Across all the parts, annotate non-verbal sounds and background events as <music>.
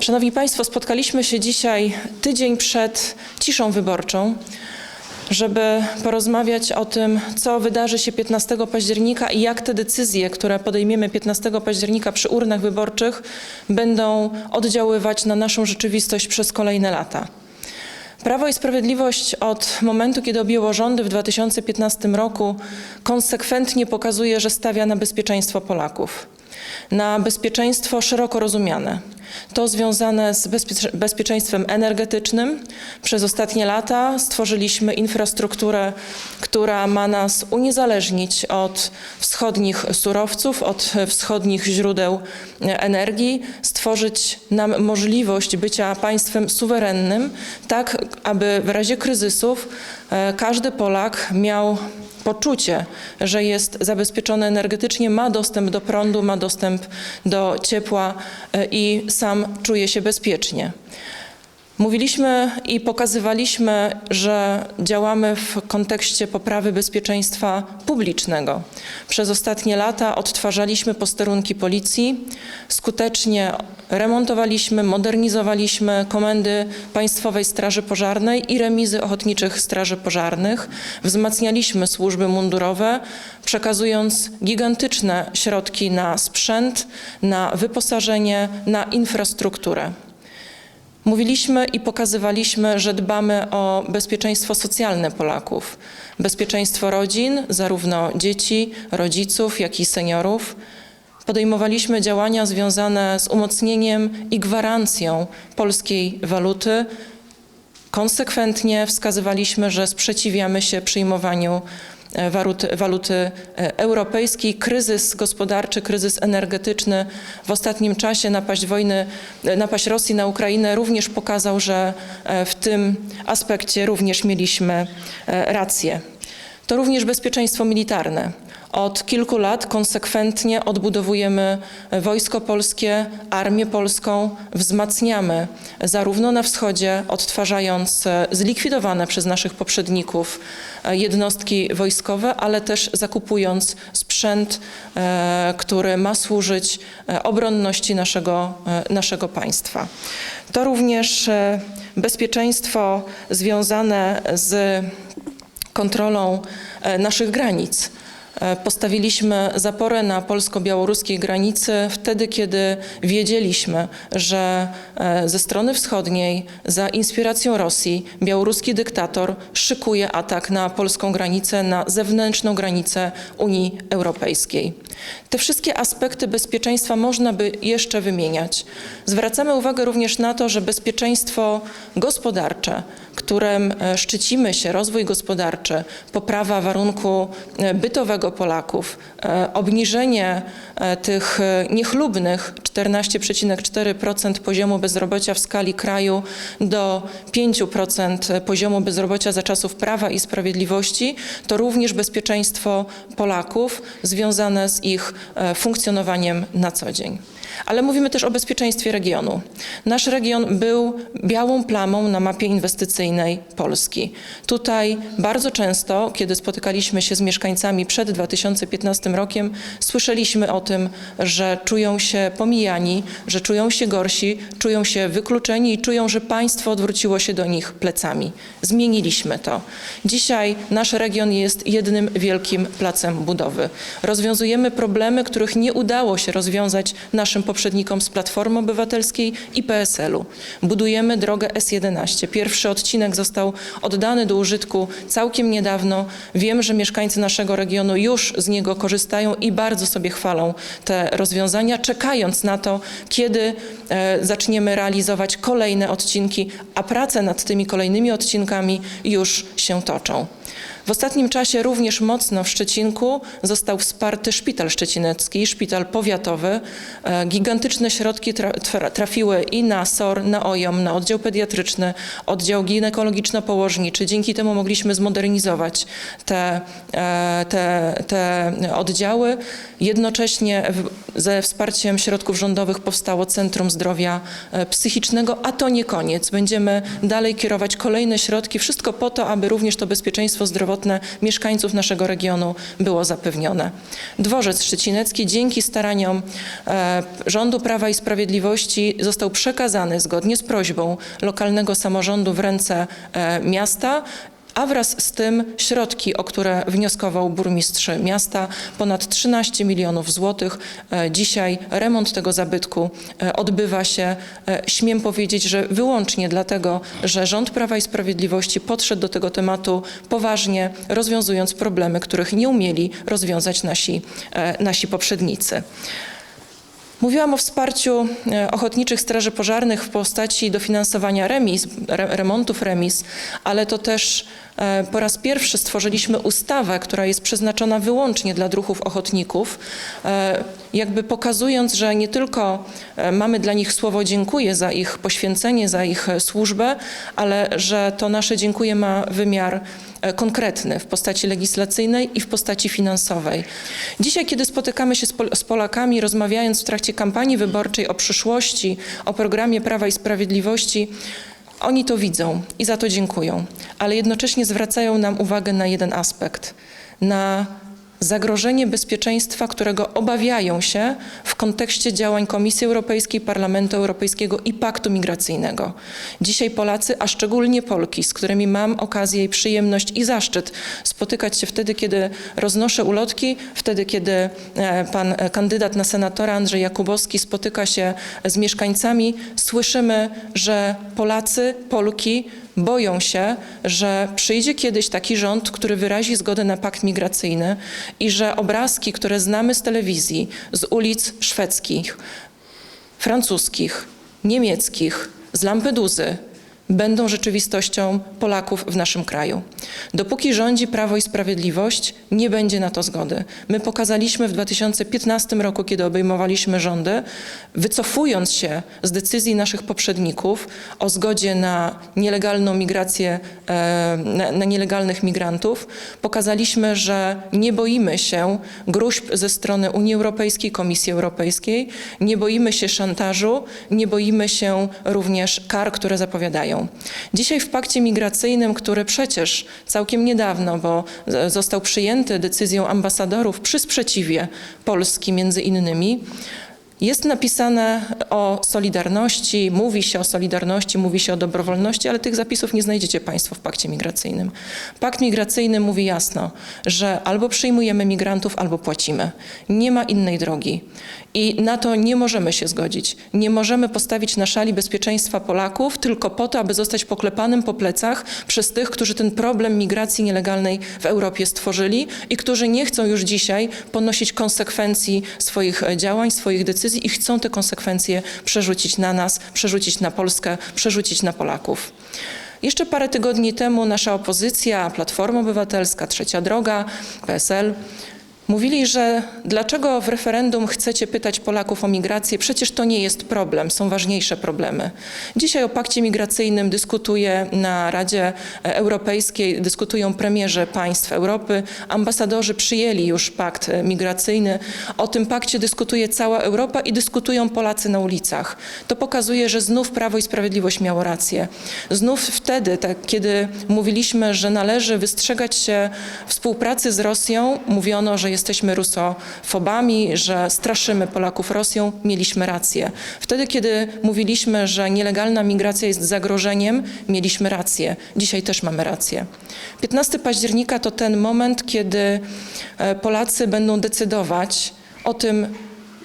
Szanowni Państwo, spotkaliśmy się dzisiaj tydzień przed ciszą wyborczą, żeby porozmawiać o tym, co wydarzy się 15 października i jak te decyzje, które podejmiemy 15 października przy urnach wyborczych, będą oddziaływać na naszą rzeczywistość przez kolejne lata. Prawo i Sprawiedliwość od momentu, kiedy objęło rządy w 2015 roku, konsekwentnie pokazuje, że stawia na bezpieczeństwo Polaków. Na bezpieczeństwo szeroko rozumiane. To związane z bezpie- bezpieczeństwem energetycznym. Przez ostatnie lata stworzyliśmy infrastrukturę, która ma nas uniezależnić od wschodnich surowców, od wschodnich źródeł energii, stworzyć nam możliwość bycia państwem suwerennym, tak aby w razie kryzysów e, każdy Polak miał poczucie, że jest zabezpieczony energetycznie, ma dostęp do prądu, ma dostęp do ciepła e, i sam czuje się bezpiecznie. Mówiliśmy i pokazywaliśmy, że działamy w kontekście poprawy bezpieczeństwa publicznego. Przez ostatnie lata odtwarzaliśmy posterunki policji, skutecznie remontowaliśmy, modernizowaliśmy komendy Państwowej Straży Pożarnej i remizy ochotniczych straży pożarnych, wzmacnialiśmy służby mundurowe, przekazując gigantyczne środki na sprzęt, na wyposażenie, na infrastrukturę. Mówiliśmy i pokazywaliśmy, że dbamy o bezpieczeństwo socjalne Polaków, bezpieczeństwo rodzin, zarówno dzieci, rodziców, jak i seniorów. Podejmowaliśmy działania związane z umocnieniem i gwarancją polskiej waluty. Konsekwentnie wskazywaliśmy, że sprzeciwiamy się przyjmowaniu e, waluty, e, europejskiej. Kryzys gospodarczy, kryzys energetyczny w ostatnim czasie, napaść wojny, e, napaść Rosji na Ukrainę również pokazał, że w tym aspekcie również mieliśmy rację. To również bezpieczeństwo militarne. Od kilku lat konsekwentnie odbudowujemy Wojsko Polskie, Armię Polską, wzmacniamy zarówno na wschodzie, odtwarzając zlikwidowane przez naszych poprzedników jednostki wojskowe, ale też zakupując sprzęt, e, który ma służyć e, obronności naszego, e, naszego państwa. To również e, bezpieczeństwo związane z kontrolą e, naszych granic. E, Postawiliśmy zaporę na polsko-białoruskiej granicy wtedy, kiedy wiedzieliśmy, że e, ze strony wschodniej za inspiracją Rosji białoruski dyktator szykuje atak na polską granicę, na zewnętrzną granicę Unii Europejskiej. Te wszystkie aspekty bezpieczeństwa można by jeszcze wymieniać. Zwracamy uwagę również na to, że bezpieczeństwo gospodarcze, którym e, szczycimy się, rozwój gospodarczy, poprawa warunku e, bytowego Polaków, e, obniżenie tych niechlubnych 14,4% poziomu bezrobocia w skali kraju do 5% poziomu bezrobocia za czasów Prawa i Sprawiedliwości, to również bezpieczeństwo Polaków związane z ich e, funkcjonowaniem na co dzień. Ale mówimy też o bezpieczeństwie regionu. Nasz region był białą plamą na mapie inwestycyjnej Polski. Tutaj bardzo często, kiedy spotykaliśmy się z mieszkańcami przed 2015 rokiem, słyszeliśmy o tym, że czują się pomijani, że czują się gorsi, czują się wykluczeni i czują, że państwo odwróciło się do nich plecami. Zmieniliśmy to. Dzisiaj nasz region jest jednym wielkim placem budowy. Rozwiązujemy problemy, których nie udało się rozwiązać naszym poprzednikom z Platformy Obywatelskiej i PSL-u. Budujemy drogę S11. Pierwszy odcinek został oddany do użytku całkiem niedawno. Wiem, że mieszkańcy naszego regionu już z niego korzystają i bardzo sobie chwalą te rozwiązania, czekając na to, kiedy e, zaczniemy realizować kolejne odcinki, a prace nad tymi kolejnymi odcinkami już się toczą. W ostatnim czasie również mocno w Szczecinku został wsparty szpital szczecinecki, szpital powiatowy. E, Gigantyczne środki tra- tra- trafiły i na SOR, na OJOM, na oddział pediatryczny, oddział ginekologiczno-położniczy. Dzięki temu mogliśmy zmodernizować te, e, te, te oddziały. Jednocześnie ze wsparciem środków rządowych powstało Centrum Zdrowia e, Psychicznego, a to nie koniec. Będziemy dalej kierować kolejne środki, wszystko po to, aby również to bezpieczeństwo zdrowotne zdrowotne mieszkańców naszego regionu było zapewnione. Dworzec Szczecinecki dzięki staraniom e, rządu Prawa i Sprawiedliwości został przekazany zgodnie z prośbą lokalnego samorządu w ręce e, miasta a wraz z tym środki, o które wnioskował burmistrz miasta, ponad 13 milionów złotych. E, Dzisiaj remont tego zabytku e, odbywa się, e, śmiem powiedzieć, że wyłącznie dlatego, że rząd Prawa i Sprawiedliwości podszedł do tego tematu poważnie, rozwiązując problemy, których nie umieli rozwiązać nasi, nasi poprzednicy. Mówiłam o wsparciu e, ochotniczych straży pożarnych w postaci dofinansowania remis, re, remontów remis, ale to też e, po raz pierwszy stworzyliśmy ustawę, która jest przeznaczona wyłącznie dla druhów ochotników, e, jakby pokazując, że nie tylko mamy dla nich słowo dziękuję za ich poświęcenie, za ich służbę, ale że to nasze dziękuję ma wymiar konkretny w postaci legislacyjnej i w postaci finansowej. Dzisiaj, kiedy spotykamy się z Polakami, rozmawiając w trakcie kampanii wyborczej o przyszłości, o programie Prawa i Sprawiedliwości, oni to widzą i za to dziękują, ale jednocześnie zwracają nam uwagę na jeden aspekt na zagrożenie bezpieczeństwa, którego obawiają się w kontekście działań Komisji Europejskiej, Parlamentu Europejskiego i Paktu Migracyjnego. Dzisiaj Polacy, a szczególnie Polki, z którymi mam okazję i przyjemność i zaszczyt spotykać się wtedy, kiedy roznoszę ulotki, wtedy, kiedy e, pan kandydat na senatora Andrzej Jakubowski spotyka się z mieszkańcami, słyszymy, że Polacy, Polki boją się, że przyjdzie kiedyś taki rząd, który wyrazi zgodę na pakt migracyjny i że obrazki, które znamy z telewizji, z ulic szwedzkich, francuskich, niemieckich, z Lampeduzy, będą rzeczywistością Polaków w naszym kraju. Dopóki rządzi Prawo i Sprawiedliwość, nie będzie na to zgody. My pokazaliśmy w 2015 roku, kiedy obejmowaliśmy rządy, wycofując się z decyzji naszych poprzedników o zgodzie na nielegalną migrację, e, na, nielegalnych migrantów, pokazaliśmy, że nie boimy się gruźb ze strony Unii Europejskiej, Komisji Europejskiej, nie boimy się szantażu, nie boimy się również kar, które zapowiadają. Dzisiaj w pakcie migracyjnym, który przecież całkiem niedawno, bo został przyjęty decyzją ambasadorów przy sprzeciwie Polski między innymi, jest napisane o solidarności, mówi się o solidarności, mówi się o dobrowolności, ale tych zapisów nie znajdziecie Państwo w pakcie migracyjnym. Pakt migracyjny mówi jasno, że albo przyjmujemy migrantów, albo płacimy. Nie ma innej drogi. I na to nie możemy się zgodzić. Nie możemy postawić na szali bezpieczeństwa Polaków tylko po to, aby zostać poklepanym po plecach przez tych, którzy ten problem migracji nielegalnej w Europie stworzyli i którzy nie chcą już dzisiaj ponosić konsekwencji swoich e, działań, swoich decyzji i chcą te konsekwencje przerzucić na nas, przerzucić na Polskę, przerzucić na Polaków. Jeszcze parę tygodni temu nasza opozycja, Platforma Obywatelska, Trzecia Droga, PSL, mówili, że dlaczego w referendum chcecie pytać Polaków o migrację? Przecież to nie jest problem, są ważniejsze problemy. Dzisiaj o pakcie migracyjnym dyskutuje na Radzie Europejskiej, dyskutują premierzy państw Europy. Ambasadorzy przyjęli już pakt migracyjny. O tym pakcie dyskutuje cała Europa i dyskutują Polacy na ulicach. To pokazuje, że znów Prawo i Sprawiedliwość miało rację. Znów wtedy, tak, kiedy mówiliśmy, że należy wystrzegać się współpracy z Rosją, mówiono, że jesteśmy rusofobami, że straszymy Polaków Rosją, mieliśmy rację. Wtedy, kiedy mówiliśmy, że nielegalna migracja jest zagrożeniem, mieliśmy rację. Dzisiaj też mamy rację. 15 października to ten moment, kiedy e, Polacy będą decydować o tym,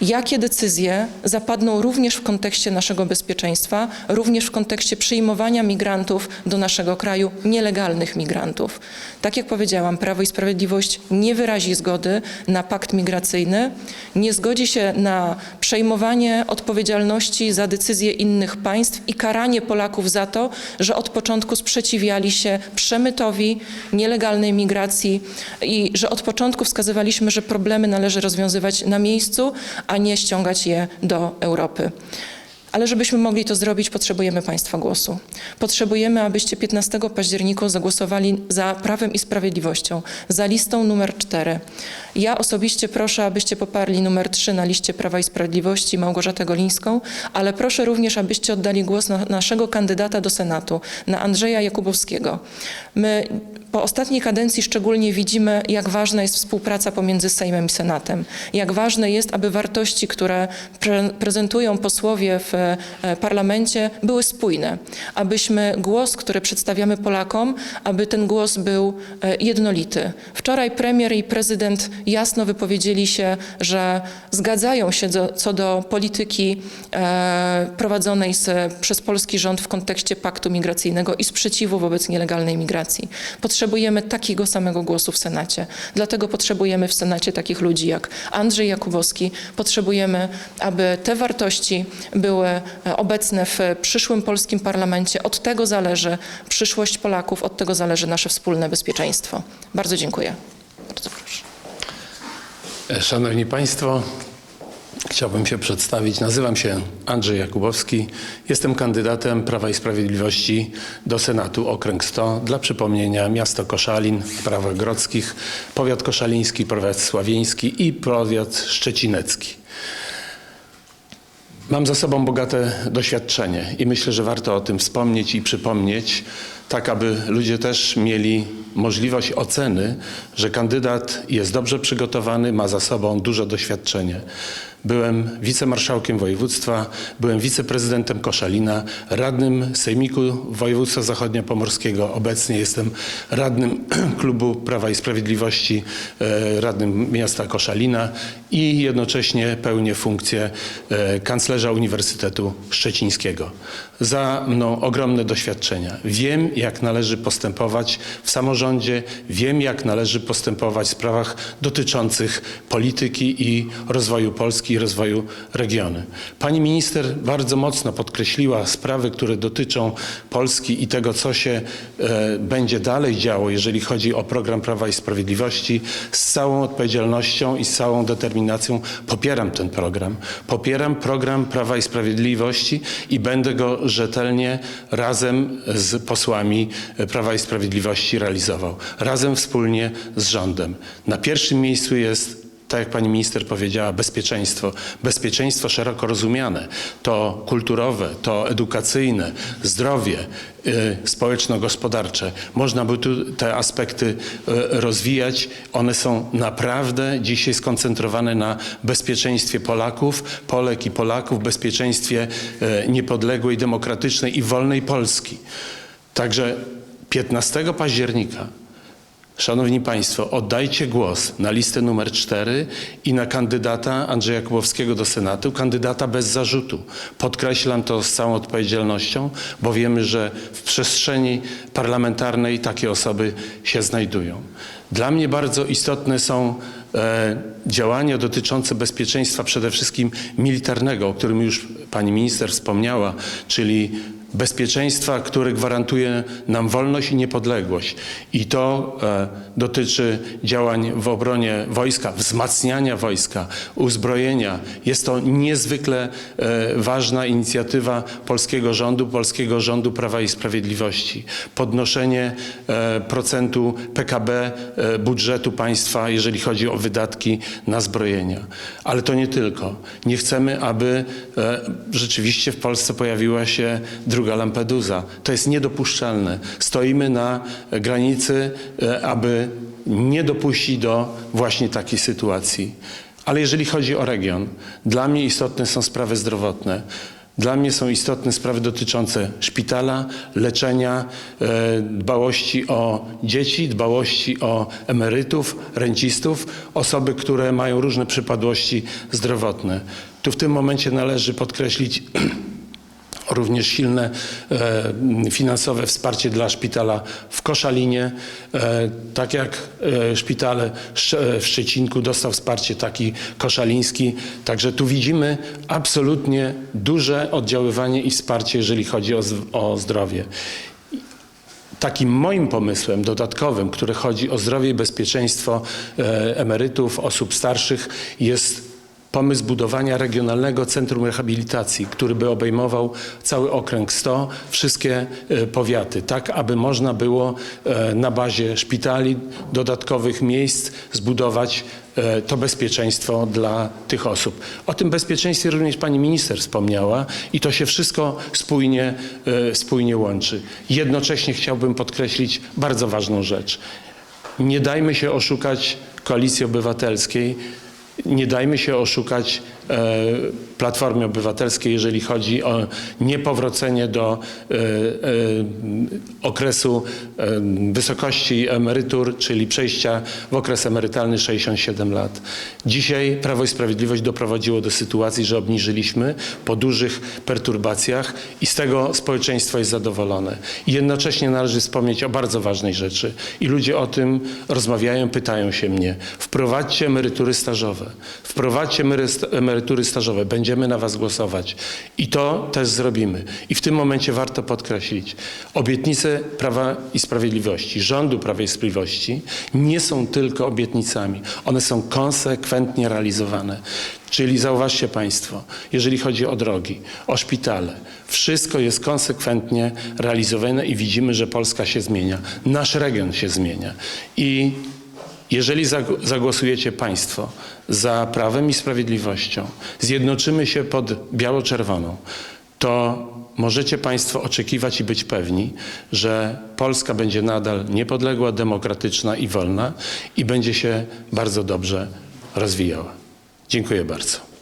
jakie decyzje zapadną również w kontekście naszego bezpieczeństwa, również w kontekście przyjmowania migrantów do naszego kraju, nielegalnych migrantów. Tak jak powiedziałam, Prawo i Sprawiedliwość nie wyrazi zgody na pakt migracyjny, nie zgodzi się na przejmowanie odpowiedzialności za decyzje innych państw i karanie Polaków za to, że od początku sprzeciwiali się przemytowi, nielegalnej migracji i że od początku wskazywaliśmy, że problemy należy rozwiązywać na miejscu, a nie ściągać je do Europy. Ale żebyśmy mogli to zrobić, potrzebujemy Państwa głosu. Potrzebujemy, abyście 15 października zagłosowali za Prawem i Sprawiedliwością, za listą numer 4. Ja osobiście proszę, abyście poparli numer 3 na liście Prawa i Sprawiedliwości Małgorzatę Golińską, ale proszę również, abyście oddali głos na naszego kandydata do Senatu, na Andrzeja Jakubowskiego. My po ostatniej kadencji szczególnie widzimy, jak ważna jest współpraca pomiędzy Sejmem i Senatem. Jak ważne jest, aby wartości, które pre prezentują posłowie w e, parlamencie, były spójne. Abyśmy głos, który przedstawiamy Polakom, aby ten głos był e, jednolity. Wczoraj premier i prezydent jasno wypowiedzieli się, że zgadzają się do, co do polityki e, prowadzonej z, przez polski rząd w kontekście paktu migracyjnego i sprzeciwu wobec nielegalnej migracji. Potrzebujemy takiego samego głosu w Senacie. Dlatego potrzebujemy w Senacie takich ludzi jak Andrzej Jakubowski. Potrzebujemy, aby te wartości były e, obecne w przyszłym polskim parlamencie. Od tego zależy przyszłość Polaków, od tego zależy nasze wspólne bezpieczeństwo. Bardzo dziękuję. Bardzo proszę. Szanowni Państwo, chciałbym się przedstawić. Nazywam się Andrzej Jakubowski. Jestem kandydatem Prawa i Sprawiedliwości do Senatu Okręg 100. Dla przypomnienia miasto Koszalin w prawach grodzkich, powiat koszaliński, powiat sławieński i powiat szczecinecki. Mam za sobą bogate doświadczenie i myślę, że warto o tym wspomnieć i przypomnieć, tak aby ludzie też mieli możliwość oceny, że kandydat jest dobrze przygotowany, ma za sobą duże doświadczenie. Byłem wicemarszałkiem województwa, byłem wiceprezydentem Koszalina, radnym Sejmiku Województwa Zachodniopomorskiego. Obecnie jestem radnym <clears throat> klubu Prawa i Sprawiedliwości, e, radnym miasta Koszalina i jednocześnie pełnię funkcję e, kanclerza Uniwersytetu Szczecińskiego. Za mną ogromne doświadczenia. Wiem, jak należy postępować w samorządzie, wiem, jak należy postępować w sprawach dotyczących polityki i rozwoju Polski i rozwoju regionu. Pani minister bardzo mocno podkreśliła sprawy, które dotyczą Polski i tego, co się e, będzie dalej działo, jeżeli chodzi o program Prawa i Sprawiedliwości. Z całą odpowiedzialnością i z całą determinacją popieram ten program. Popieram program Prawa i Sprawiedliwości i będę go rzetelnie razem z posłami Prawa i Sprawiedliwości realizował. Razem wspólnie z rządem. Na pierwszym miejscu jest tak jak pani minister powiedziała, bezpieczeństwo. Bezpieczeństwo szeroko rozumiane. To kulturowe, to edukacyjne, zdrowie, y, społeczno-gospodarcze. Można by tu te aspekty y, rozwijać. One są naprawdę dzisiaj skoncentrowane na bezpieczeństwie Polaków, Polek i Polaków, bezpieczeństwie y, niepodległej, demokratycznej i wolnej Polski. Także 15 października Szanowni Państwo, oddajcie głos na listę numer 4 i na kandydata Andrzeja Kubowskiego do Senatu, kandydata bez zarzutu. Podkreślam to z całą odpowiedzialnością, bo wiemy, że w przestrzeni parlamentarnej takie osoby się znajdują. Dla mnie bardzo istotne są e, działania dotyczące bezpieczeństwa przede wszystkim militarnego, o którym już pani minister wspomniała, czyli bezpieczeństwa, które gwarantuje nam wolność i niepodległość. I to e, dotyczy działań w obronie wojska, wzmacniania wojska, uzbrojenia. Jest to niezwykle e, ważna inicjatywa polskiego rządu, polskiego rządu Prawa i Sprawiedliwości. Podnoszenie e, procentu PKB e, budżetu państwa, jeżeli chodzi o wydatki na zbrojenia. Ale to nie tylko. Nie chcemy, aby e, rzeczywiście w Polsce pojawiła się druga Lampedusa. To jest niedopuszczalne. Stoimy na granicy, e, aby nie dopuścić do właśnie takiej sytuacji. Ale jeżeli chodzi o region, dla mnie istotne są sprawy zdrowotne. Dla mnie są istotne sprawy dotyczące szpitala, leczenia, e, dbałości o dzieci, dbałości o emerytów, rencistów, osoby, które mają różne przypadłości zdrowotne. Tu w tym momencie należy podkreślić <clears throat> również silne e, finansowe wsparcie dla szpitala w Koszalinie. E, tak jak e, szpital Sz- w Szczecinku dostał wsparcie taki koszaliński. Także tu widzimy absolutnie duże oddziaływanie i wsparcie, jeżeli chodzi o, o zdrowie. Takim moim pomysłem dodatkowym, który chodzi o zdrowie i bezpieczeństwo emerytów, osób starszych, jest pomysł budowania regionalnego centrum rehabilitacji, który by obejmował cały okręg 100, wszystkie e, powiaty, tak aby można było e, na bazie szpitali, dodatkowych miejsc zbudować e, to bezpieczeństwo dla tych osób. O tym bezpieczeństwie również pani minister wspomniała i to się wszystko spójnie, spójnie łączy. Jednocześnie chciałbym podkreślić bardzo ważną rzecz. Nie dajmy się oszukać Koalicji Obywatelskiej, nie dajmy się oszukać Platformie Obywatelskiej, jeżeli chodzi o niepowrócenie do e, e, okresu e, wysokości emerytur, czyli przejścia w okres emerytalny 67 lat. Dzisiaj Prawo i Sprawiedliwość doprowadziło do sytuacji, że obniżyliśmy po dużych perturbacjach i z tego społeczeństwo jest zadowolone. Jednocześnie należy wspomnieć o bardzo ważnej rzeczy i ludzie o tym rozmawiają, pytają się mnie. Wprowadźcie emerytury stażowe. Wprowadźcie emery- emerytury stażowe. Będziemy na was głosować. I to też zrobimy. I w tym momencie warto podkreślić, obietnice Prawa i Sprawiedliwości, rządu Prawa i Sprawiedliwości nie są tylko obietnicami. One są konsekwentnie realizowane. Czyli zauważcie Państwo, jeżeli chodzi o drogi, o szpitale, wszystko jest konsekwentnie realizowane i widzimy, że Polska się zmienia. Nasz region się zmienia. I jeżeli zag- zagłosujecie Państwo za Prawem i Sprawiedliwością, zjednoczymy się pod biało-czerwoną, to możecie Państwo oczekiwać i być pewni, że Polska będzie nadal niepodległa, demokratyczna i wolna i będzie się bardzo dobrze rozwijała. Dziękuję bardzo.